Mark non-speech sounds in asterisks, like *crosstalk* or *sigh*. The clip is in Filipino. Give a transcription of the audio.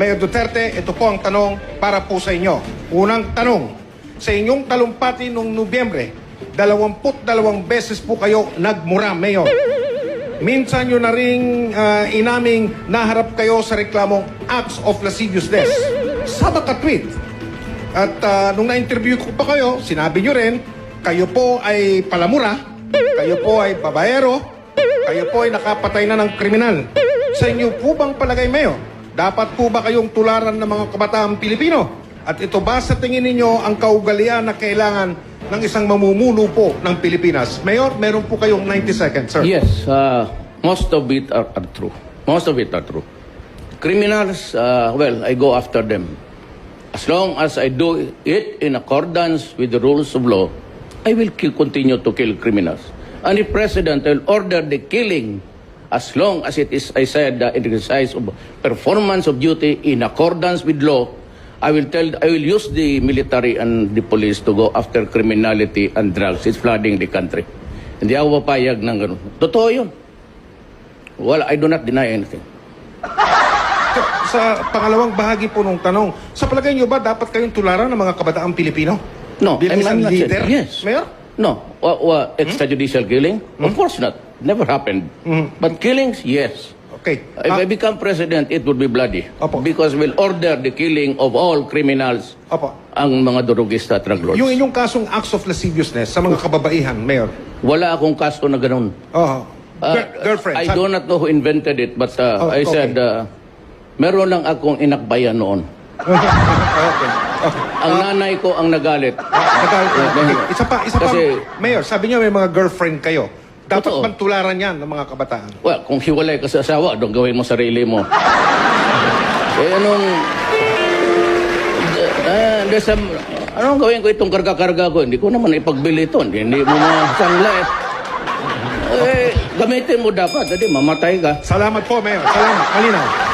Mayor Duterte, ito po ang tanong para po sa inyo. Unang tanong, sa inyong talumpati noong Nobyembre, dalawamput dalawang beses po kayo nagmura, Mayor. Minsan nyo na rin ah, inaming naharap kayo sa reklamong acts of lasciviousness. Sa tweet At ah, nung na-interview ko pa kayo, sinabi nyo rin, kayo po ay palamura, kayo po ay babaero, kayo po ay nakapatay na ng kriminal. Sa inyo po bang palagay, Mayor? Dapat po ba kayong tularan ng mga kabataang Pilipino? At ito ba sa tingin ninyo ang kaugalian na kailangan ng isang mamumuno po ng Pilipinas? Mayor, meron po kayong 90 seconds, sir. Yes, uh, most of it are, are true. Most of it are true. Criminals, uh, well, I go after them. As long as I do it in accordance with the rules of law, I will kill, continue to kill criminals. And the president will order the killing as long as it is, I said, the exercise of performance of duty in accordance with law. I will tell, I will use the military and the police to go after criminality and drugs. It's flooding the country. Hindi ako papayag ng ganun. Totoo yun. Well, I do not deny anything. Sa, pangalawang bahagi po nung tanong, sa palagay nyo ba dapat kayong tularan ng mga kabataang Pilipino? No, Bilang I'm, not leader? Yes. Mayor? No. Wa, wa, extrajudicial killing? Of course not. Never happened. But killings, yes. Okay. If Ah, I become president, it would be bloody. Opo. Because we'll order the killing of all criminals, Opo. ang mga durugista at drug lords. Yung inyong kasong acts of lasciviousness sa mga kababaihan, Mayor. Wala akong kaso na ganun. Oh. Uh, Gir- girlfriend. I sabi- do not know who invented it, but uh, Oh, I okay. said, uh, meron lang akong inakbayan noon. *laughs* okay. okay. Ang nanay ko ang nagalit. Nagalit na. Okay. Okay. Isa pa, isa Kasi- pa. Mayor, sabi niyo may mga girlfriend kayo. Dapat Totoo. bang tularan yan ng mga kabataan? Well, kung hiwalay ka sa asawa, doon gawin mo sarili mo. eh, anong... Uh, there's some, anong gawin ko itong karga-karga ko? Hindi ko naman ipagbili ito. Hindi, hindi mo masangla eh. Eh, gamitin mo dapat. Hindi, mamatay ka. Salamat po, Mayor. Salamat. Malinaw.